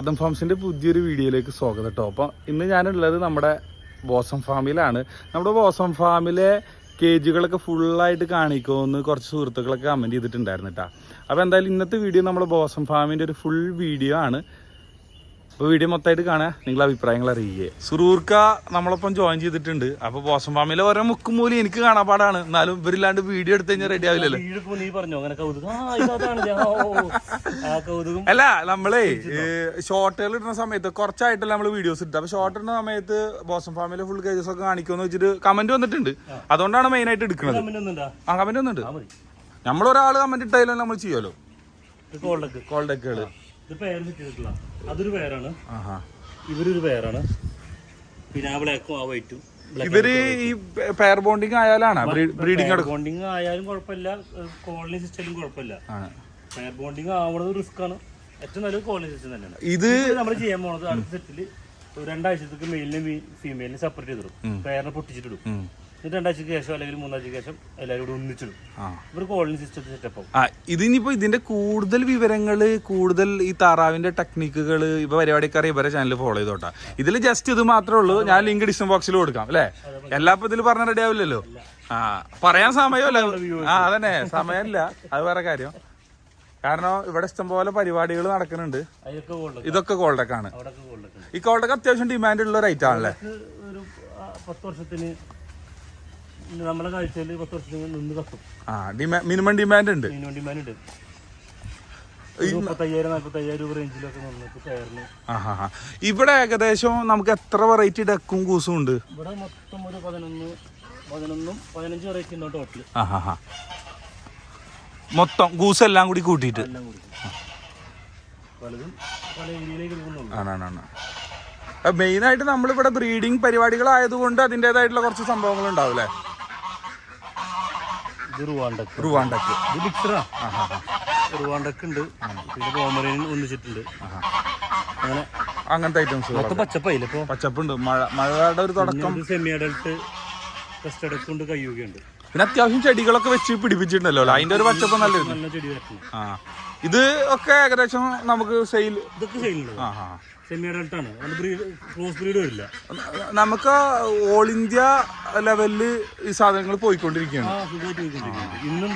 അതം ഫാംസിന്റെ പുതിയൊരു വീഡിയോയിലേക്ക് സ്വാഗതം കേട്ടോ. അപ്പം ഇന്ന് ഞാനുള്ളത് നമ്മുടെ ബോസം ഫാമിലാണ് നമ്മുടെ ബോസം ഫാമിലെ കേജുകളൊക്കെ ഫുള്ളായിട്ട് കാണിക്കുമെന്ന് കുറച്ച് സുഹൃത്തുക്കളൊക്കെ കമന്റ് ചെയ്തിട്ടുണ്ടായിരുന്നു കേട്ടോ. അപ്പോൾ എന്തായാലും ഇന്നത്തെ വീഡിയോ നമ്മുടെ ബോസം ഫാമിന്റെ ഒരു ഫുൾ വീഡിയോ ആണ്. അപ്പോൾ വീഡിയോ മൊത്തമായിട്ട് കാണുക. നിങ്ങളെ അഭിപ്രായങ്ങൾ അറിയിക്കുക. സുറൂർക്ക നമ്മളൊപ്പം ജോയിൻ ചെയ്തിട്ടുണ്ട്. അപ്പോൾ ബോസം ഫാമിലെ ഓരോ മുക്കും മൂലം എനിക്ക് കാണാൻ പാടാണ്. എന്നാലും ഇവരില്ലാണ്ട് വീഡിയോ എടുത്തു കഴിഞ്ഞാൽ റെഡി ആവില്ലല്ലോ. അല്ല നമ്മളേ ഷോർട്ടുകൾ ഇടുന്ന സമയത്ത് കുറച്ചായിട്ടല്ല നമ്മൾ വീഡിയോസ് ഇട്ടത് അപ്പൊ ഷോർട്ട് ഇടുന്ന സമയത്ത് ബോസം ഫാമിലെ ഫുൾ കേജസ് ഒക്കെ കാണിക്കുമെന്ന് വെച്ചിട്ട് കമന്റ് വന്നിട്ടുണ്ട്. അതുകൊണ്ടാണ് മെയിൻ ആയിട്ട് എടുക്കുന്നത്. ആ കമന്റ് വന്നിട്ടുണ്ട്. നമ്മൾ ഒരാൾ കമന്റ് ഇട്ടായാലും നമ്മൾ ചെയ്യുമല്ലോ കോൾഡൊക്കെ കോളിലൊക്കെ അതൊരു പേരാണ് ഇവരൊരു പേരാണ് പിന്നെ ആ ബ്ലാക്കും ആ വൈറ്റും ഇവർ ഈ പെയർ ബോണ്ടിങ് ആയാലാണ്? ബ്രീഡിംഗ് ബോണ്ടിങ് ആയാലും കുഴപ്പമില്ല. കോളനി സിസ്റ്റം കുഴപ്പമില്ല. പെയർ ബോണ്ടിങ് ആവണത് റിസ്ക് ആണ്. ഏറ്റവും നല്ലൊരു കോളനി സിസ്റ്റം തന്നെയാണ്. ഇത് നമ്മൾ ചെയ്യാൻ പോണത് അടുത്ത സെറ്റിൽ രണ്ടാഴ്ചത്തേക്ക് മെയിലിനും ഫീമെയിലിനും സെപ്പറേറ്റ് ചെയ്തിടും. പെയറിനെ പൊട്ടിച്ചിട്ടിടും. എന്നിട്ട് രണ്ടാഴ്ചക്ക് ശേഷം അല്ലെങ്കിൽ മൂന്നാഴ്ചക്ക് ശേഷം എല്ലാവരും കൂടി ഒന്നിച്ചിടും. ഇവർ കോളനി സിസ്റ്റത്തിൽ സെറ്റപ്പ് ആവും. ആ ഇതിനിപ്പോ ഇതിന്റെ കൂടുതൽ വിവരങ്ങൾ കൂടുതൽ ഈ താറാവിന്റെ ടെക്നിക്കുകൾ ഇപ്പൊ പരിപാടിക്കാരെ ഇവരെ ചാനൽ ഫോളോ ചെയ്തോട്ടാ. ഇതിൽ ജസ്റ്റ് ഇത് മാത്രമേ ഉള്ളൂ. ഞാൻ ലിങ്ക് ഡിസ്ക്രിപ്ഷൻ ബോക്സിൽ കൊടുക്കാം അല്ലേ? എല്ലാ ഇപ്പൊ ഇതിൽ പറഞ്ഞ റെഡി ആവില്ലല്ലോ? ആ പറയാൻ സമയമല്ല. ആ അതന്നെ. സമയമില്ല അത് വേറെ കാര്യം. കാരണം ഇവിടെ ഇഷ്ടംപോലെ പരിപാടികൾ നടക്കുന്നുണ്ട്. ഇതൊക്കെ കോൾഡൊക്കെ ആണ് അവിടെ ഗോൾഡ് ഒക്കെ ഈ കോൾഡൊക്കെ അത്യാവശ്യം ഡിമാൻഡ് ഉള്ള ഒരു ഐറ്റം ആണല്ലേ? പത്ത് വർഷത്തിന് നമ്മളെ കാഴ്ചയിൽ പത്ത് വർഷത്തിന് നിന്ന് കത്തും. ആ ഡിമാ മിനിമം ഡിമാൻഡ് ഉണ്ട്. മിനിമം ഡിമാൻഡ് ഉണ്ട്. ഇവിടെ ഏകദേശം നമുക്ക് എത്ര വെറൈറ്റി ഡക്കും കൂസും ഉണ്ട്? ഇവിടെ മൊത്തം ഒരു പതിനൊന്ന് പതിനൊന്നും പതിനഞ്ച് വെറൈറ്റി ഉണ്ട് ടോട്ടൽ മൊത്തം ഗൂസ് എല്ലാം കൂടി കൂട്ടിയിട്ട്. മെയിനായിട്ട് നമ്മളിവിടെ ബ്രീഡിങ് പരിപാടികളായതുകൊണ്ട് അതിന്റെതായിട്ടുള്ള കുറച്ച് സംഭവങ്ങൾ ഉണ്ടാവില്ലേ ഇത് റുവാണ്ടക്ക് റുവാണ്ടക്ക് ഇത് മിക്സറാ ആ ഹാ ഹാ റുവാണ്ടക്ക് ഉണ്ട്. പിന്നെ പോമറേൻ ഒന്നിച്ചിട്ടുണ്ട്. അങ്ങനെ അങ്ങനത്തെ ഐറ്റംസ് മൊത്തം പച്ചപ്പായില്ല പച്ചപ്പുണ്ട്. മഴ മഴയുടെ ഒരു തുടക്കം. സെമി അഡൽട്ട് എടുക്കൊണ്ട് കയ്യുകയുണ്ട്. പിന്നെ അത്യാവശ്യം ചെടികളൊക്കെ വെച്ച് പിടിപ്പിച്ചിട്ടുണ്ടല്ലോ? അതിന്റെ ഒരു പച്ചപ്പ് നല്ല ചെടി ആ. ഇത് ഒക്കെ ഏകദേശം നമുക്ക് സെയിൽ ഇതൊക്കെ ആ ആ സെമി ബ്രീഡ് വരില്ല. നമുക്ക് ഓൾ ഇന്ത്യ ലെവലിൽ ഈ സാധനങ്ങൾ പോയിക്കൊണ്ടിരിക്കുകയാണ്. ഇന്ന്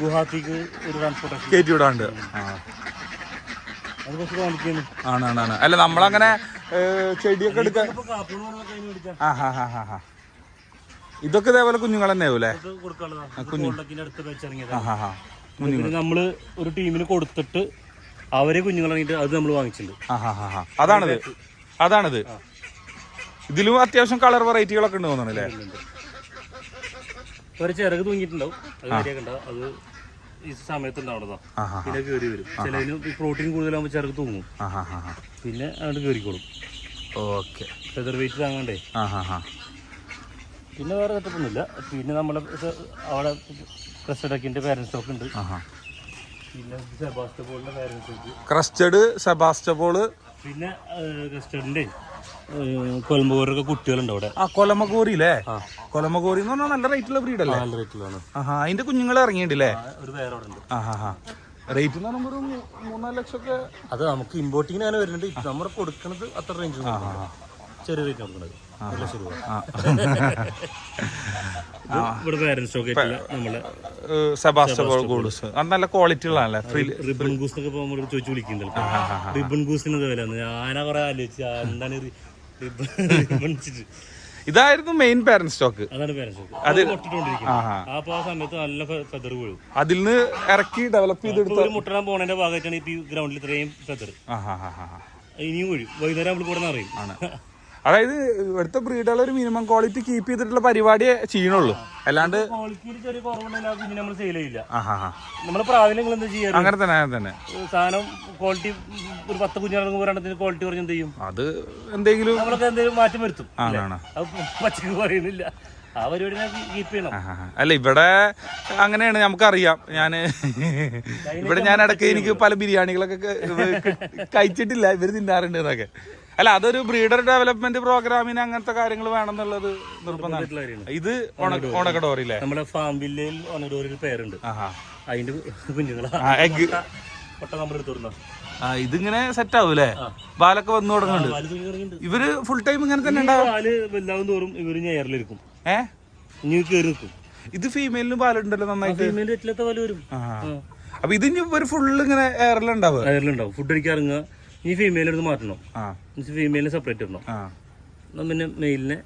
ഗുവാഹത്തിക്ക് ഒരു ട്രാൻസ്പോർട്ടേഷൻ കയറ്റി വിടാണ്ട്. ആണാണ് അല്ല നമ്മളങ്ങനെ ചെടിയൊക്കെ എടുക്കാൻ ആ ഹാ ഹാ ഹാ ഹാ. ഇതൊക്കെ ഇതേപോലെ കുഞ്ഞുങ്ങൾ തന്നെ ആവൂലേ? പിന്നെ നമ്മൾ ഒരു ടീമിന് കൊടുത്തിട്ട് അവരെ കുഞ്ഞുങ്ങളിട്ട് അത് നമ്മൾ വാങ്ങിച്ചിട്ടുണ്ട്. അതാണത്. അതാണത്. ഇതിലും അത്യാവശ്യം കളർ വെറൈറ്റികളൊക്കെ ഉണ്ട് തോന്നണല്ലേ ഒരു ചിറക് തൂങ്ങിയിട്ടുണ്ടാവും. അത് ഈ സമയത്ത് ഉണ്ടാവുന്നതാ പിന്നെ കയറി വരും. ചിലതിന് പ്രോട്ടീൻ കൂടുതലാകുമ്പോൾ ചിറക് തൂങ്ങും. പിന്നെ അങ്ങോട്ട് കയറിക്കോളും ഓക്കെ. ഫെദർ വെയിറ്റ് താങ്ങണ്ടേ പിന്നെ വേറെ സെറ്റപ്പൊന്നുമില്ല പിന്നെ നമ്മളെ അവിടെ പ്രസിഡക്കിന്റെ പാരന്റ് ഒക്കെ ഉണ്ട്. ആ ഹാ പിന്നെ ക്രസ്റ്റഡ് സെബാസ്റ്റബോൾ പിന്നെ ക്രസ്റ്റഡിന്റെ കൊലമ്പൂരൊക്കെ കുട്ടികളുണ്ട് അവിടെ. ആ കൊലമകോറി അല്ലേ കൊലമകോറി എന്ന് പറഞ്ഞാൽ നല്ല റേറ്റുള്ള ബ്രീഡല്ലേ നല്ല റേറ്റിലാണ് ആഹാ അതിന്റെ കുഞ്ഞുങ്ങൾ ഇറങ്ങിയിട്ടില്ലേ ഒരു പേര് അവിടെ ഉണ്ട്. ആ ഹാ ഹാ റേറ്റ് എന്ന് പറയുമ്പോൾ ഒരു മൂന്നാൽ ലക്ഷം ഒക്കെ അത് നമുക്ക് ഇമ്പോർട്ടിങ്ങിന് അങ്ങനെ വരുന്നുണ്ട്. നമ്മൾ കൊടുക്കുന്നത് അത്ര റേഞ്ച് ചെറിയ റേറ്റ് കൊടുക്കുന്നത് നല്ല ക്വാളിറ്റി ഉള്ളതല്ലേ റിബൺ ഗൂസ് എന്നൊക്കെ ഇപ്പൊ നമ്മളോട് ചോദിച്ചു വിളിക്കുന്നുണ്ട് റിബൺ ഗൂസിന് വില ഞാനാ കുറെ ആലോചിച്ചു എന്താണ് റിബൺ റിബൺ വെച്ചിട്ട്. ഇതായിരുന്നു മെയിൻ പാരന്റ് സ്റ്റോക്ക് അതിൽ നിന്ന് ഇറക്കി ഡെവലപ്പ് ചെയ്തെടുത്ത ഒരു മുട്ടണം പോണതിന്റെ ഭാഗമായിട്ടാണ് ഈ ഗ്രൗണ്ടിൽ ഇത്രയും ഫെദർ ഇനിയും വൈകുന്നേരം നമ്മൾ കൂടെ അറിയും അതായത് ഇവിടുത്തെ ബ്രീഡുകൾ ഒരു മിനിമം ക്വാളിറ്റി കീപ്പ് ചെയ്തിട്ടുള്ള പരിപാടിയെ ചെയ്യണുള്ളൂ. അല്ലാണ്ട് അങ്ങനെ തന്നെ അങ്ങനെ തന്നെ. സാധനം ക്വാളിറ്റി ഒരു പത്ത് കുഞ്ഞിറങ്ങുമ്പോൾ ഒരെണ്ണത്തിന് ക്വാളിറ്റി കുറഞ്ഞ് എന്ത് ചെയ്യും? അത് എന്തെങ്കിലും നമ്മളൊക്കെ എന്തെങ്കിലും മാറ്റം വരുത്തും. ആണ് ആണ്. അത് പച്ചക്ക് പറയുന്നില്ല. ആ പരിപാടി ഞാൻ കീപ്പ് ചെയ്യണം. അല്ല ഇവിടെ അങ്ങനെയാണ് നമുക്കറിയാം. ഞാൻ ഇവിടെ ഞാൻ ഇടയ്ക്ക് എനിക്ക് പല ബിരിയാണികളൊക്കെ കഴിച്ചിട്ടില്ല. ഇവർ തിന്നാറുണ്ട് എന്നൊക്കെ. അല്ല അതൊരു ബ്രീഡർ ഡെവലപ്മെന്റ് പ്രോഗ്രാമിന് അങ്ങനത്തെ കാര്യങ്ങൾ വേണമെന്നുള്ളത് നിർബന്ധമാണ്. ഇത് ഓണക്കടോറില്ലേ നമ്മുടെ ഫാം വില്ലയിൽ ഓണൊരു പേരുണ്ട്. അതിന്റെ കുഞ്ഞുങ്ങളാ. ആ എഗ് കൊട്ട നമ്മൾ എടുത്തു ആ ഇതിങ്ങനെ സെറ്റ് ആവൂലേ ബാലൊക്കെ വന്നു തുടങ്ങുന്നുണ്ട് ഇവർ ഫുൾ ടൈം ഇങ്ങനെ തന്നെ ഉണ്ടാവും? പാൽ വലുതാവും തോറും ഇവർ ഞയറിലിരിക്കും ഏ? ഇനി കയറി നിൽക്കും. ഇത് ഫീമെയിലിന് പാലുണ്ടല്ലോ നന്നായിട്ട്? ഫീമെയിൽ എറ്റിലത്തെ പാൽ വരും. അപ്പൊ ഇത് ഇനി ഇവർ ഫുള്ള് ഇങ്ങനെ എയറിലുണ്ടാവും എയറിലുണ്ടാവും ഫുഡ് അടിക്കാൻ ഇറങ്ങുക ഈ ഫീമെയിൽ എടുത്ത് മാറ്റണം. ഫീമെയിലിനെ സെപ്പറേറ്റ് ഇടണം. പിന്നെ മെയിലിനെ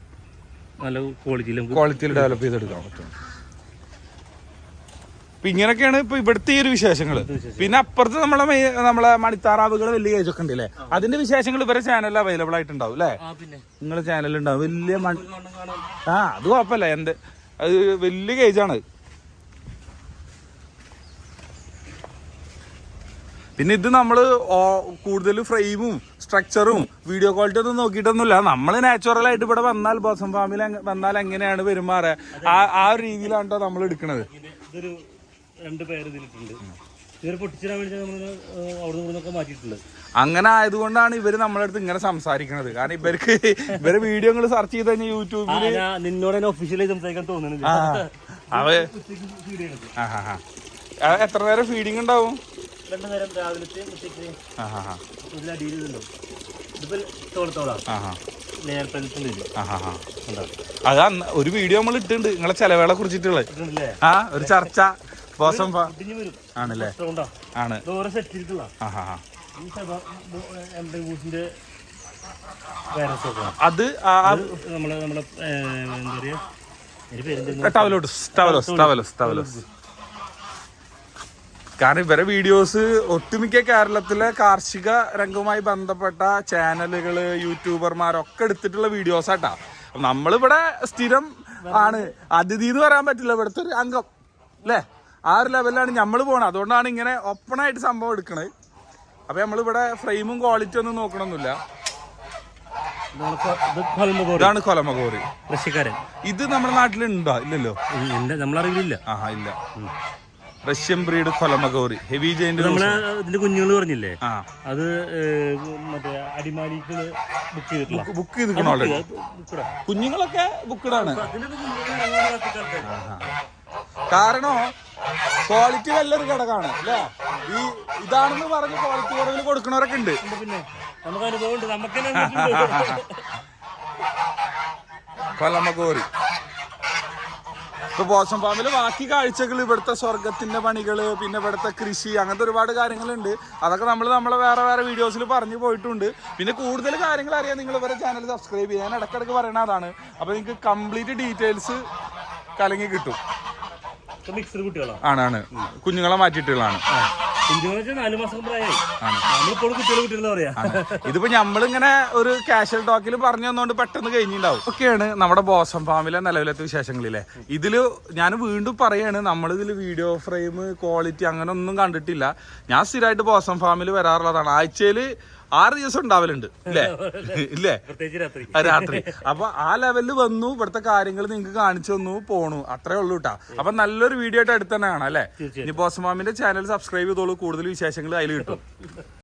നല്ല ക്വാളിറ്റിയിൽ നമുക്ക് ക്വാളിറ്റിയിൽ ഡെവലപ്പ് ചെയ്തെടുക്കാൻ പറ്റും. അപ്പൊ ഇങ്ങനെയൊക്കെയാണ് ഇപ്പൊ ഇവിടുത്തെ ഈ ഒരു വിശേഷങ്ങൾ. പിന്നെ അപ്പുറത്ത് നമ്മളെ നമ്മളെ മണിത്താറാവുകൾ വലിയ കേജ് ഒക്കെ ഉണ്ടല്ലേ? അതിന്റെ വിശേഷങ്ങൾ ഇവരെ ചാനലിൽ അവൈലബിൾ ആയിട്ടുണ്ടാവും അല്ലേ? നിങ്ങളെ ചാനൽ ഉണ്ടാവും. വലിയ ആ അത് കുഴപ്പമില്ല. എന്ത്? അത് വലിയ കേജാണ് പിന്നെ ഇത് നമ്മൾ കൂടുതൽ ഫ്രെയിമും സ്ട്രക്ചറും വീഡിയോ ക്വാളിറ്റി ഒന്നും നോക്കിയിട്ടൊന്നുമില്ല. നമ്മൾ നാച്ചുറൽ ആയിട്ട് ഇവിടെ വന്നാൽ ബോസം ഫാമിൽ വന്നാൽ എങ്ങനെയാണ് പെരുമാറുക ആ ആ ഒരു രീതിയിലാണ് കേട്ടോ നമ്മൾ എടുക്കുന്നത് ഇതൊരു രണ്ട് പേര് ഇതിലിട്ടുണ്ട്. ഇവരെ പൊട്ടിച്ചിടാൻ വേണ്ടി നമ്മൾ അവിടെ നിന്നൊക്കെ മാറ്റിയിട്ടുണ്ട് അങ്ങനെ ആയതുകൊണ്ടാണ് ഇവർ നമ്മളെ അടുത്ത് ഇങ്ങനെ സംസാരിക്കുന്നത് കാരണം ഇവർക്ക് ഇവരെ വീഡിയോകൾ സെർച്ച് ചെയ്ത് കഴിഞ്ഞാൽ യൂട്യൂബിൽ നിന്നോട് തന്നെ ഒഫീഷ്യലായി സംസാരിക്കാൻ അവ ആ, എത്ര നേരം ഫീഡിങ് ഉണ്ടാവും? രണ്ട് നേരം രാവിലത്തെ ഉച്ചയ്ക്ക് ഇതുണ്ടോ അത് ഒരു വീഡിയോ നമ്മൾ ഇട്ടുണ്ട് നിങ്ങളെ ചെലവേളെ കുറിച്ചിട്ടുള്ളത്. ആ ഒരു ചർച്ച. ബോസം ആണല്ലേ? ആണ്. സെറ്റ് ചെയ്തിട്ടുള്ള. അത് നമ്മളെ നമ്മളെ എന്താ പറയാ? ടവലോസ് ടവലോസ് ടവലോസ് ടവലോസ്. കാരണം ഇവരെ വീഡിയോസ് ഒട്ടുമിക്ക കേരളത്തിലെ കാർഷിക രംഗവുമായി ബന്ധപ്പെട്ട ചാനലുകൾ യൂട്യൂബർമാരൊക്കെ എടുത്തിട്ടുള്ള വീഡിയോസ് ആട്ടാ. നമ്മളിവിടെ സ്ഥിരം ആണ്. അതിഥി എന്ന് പറയാൻ പറ്റില്ല ഇവിടുത്തെ ഒരു അംഗം. അല്ലേ? ആ ഒരു ലെവലിലാണ് നമ്മൾ പോണത്. അതുകൊണ്ടാണ് ഇങ്ങനെ ഓപ്പണായിട്ട് സംഭവം എടുക്കണത്. അപ്പൊ നമ്മളിവിടെ ഫ്രെയിമും ക്വാളിറ്റി ഒന്നും കൊൽമകോട് ഇതാണ് കൊലമകോറി കൃഷിക്കാരൻ. ഇത് നമ്മുടെ നാട്ടിലുണ്ടോ? ഇല്ലല്ലോ. നമ്മളറിയില്ല ആഹാ ഇല്ല. റഷ്യൻ ബ്രീഡ് കൊലമകോറി ഹെവി ജെയിന്റ് നമ്മളെ ഇതിന്റെ കുഞ്ഞുങ്ങൾ പറഞ്ഞില്ലേ? അത് മറ്റേ അടിമാലിക്ക് ബുക്ക് ചെയ്തിട്ടുള്ള. ബുക്ക് ചെയ്തിരിക്കണം ഓൾറെഡി കുഞ്ഞുങ്ങളൊക്കെ ബുക്കിടാണ് കാരണം ക്വാളിറ്റി നല്ലൊരു ഘടകമാണ് അല്ലേ? ഈ ഇതാണെന്ന് പറഞ്ഞ് ക്വാളിറ്റി കുറവിൽ കൊടുക്കണവരൊക്കെ ഉണ്ട്. ഉണ്ട് പിന്നെ. നമുക്ക് അനുഭവം ഉണ്ട്. നമുക്ക് കൊലമകോറി ഇപ്പൊ ബോസം ഫാമിൽ ബാക്കി കാഴ്ചകൾ ഇവിടുത്തെ സ്വർഗത്തിന്റെ പണികൾ പിന്നെ ഇവിടുത്തെ കൃഷി അങ്ങനത്തെ ഒരുപാട് കാര്യങ്ങളുണ്ട്. അതൊക്കെ നമ്മൾ നമ്മളെ വേറെ വേറെ വീഡിയോസിൽ പറഞ്ഞു പോയിട്ടുണ്ട്. പിന്നെ കൂടുതൽ കാര്യങ്ങൾ അറിയാൻ നിങ്ങൾ ഇവരെ ചാനൽ സബ്സ്ക്രൈബ് ചെയ്യാൻ ഇടക്കിടക്ക് പറയണ അതാണ്. അപ്പൊ നിങ്ങൾക്ക് കംപ്ലീറ്റ് ഡീറ്റെയിൽസ് കലങ്ങി കിട്ടും. ആണ് ആണ്. കുഞ്ഞുങ്ങളെ മാറ്റിയിട്ടുള്ളതാണ്. ഇതിപ്പോ നമ്മളിങ്ങനെ ഒരു കാഷ്വൽ ടോക്കിൽ പറഞ്ഞു തന്നോണ്ട് പെട്ടെന്ന് കഴിഞ്ഞിണ്ടാവും. ഒക്കെയാണ് നമ്മുടെ ബോസം ഫാമിലെ നിലവിലത്തെ വിശേഷങ്ങളിലെ ഇതിൽ ഞാൻ വീണ്ടും പറയാണ് നമ്മളിതിൽ വീഡിയോ ഫ്രെയിം ക്വാളിറ്റി അങ്ങനെ ഒന്നും കണ്ടിട്ടില്ല. ഞാൻ സ്ഥിരമായിട്ട് ബോസം ഫാമിൽ വരാറുള്ളതാണ്. ആഴ്ചയിൽ ആറ് ദിവസം ഉണ്ടാവലുണ്ട് ഇല്ലേ? ഇല്ലേ? രാത്രി. അപ്പൊ ആ ലെവലിൽ വന്നു ഇവിടുത്തെ കാര്യങ്ങൾ നിങ്ങൾക്ക് കാണിച്ചു തന്നു പോണു. അത്രേ ഉള്ളൂ കേട്ടാ അപ്പൊ നല്ലൊരു വീഡിയോ ആയിട്ട് അടുത്ത് തന്നെ കാണാം അല്ലേ. ഇനി ബോസമാമിന്റെ ചാനൽ സബ്സ്ക്രൈബ് ചെയ്തോളൂ കൂടുതൽ വിശേഷങ്ങൾ അതിൽ കിട്ടും.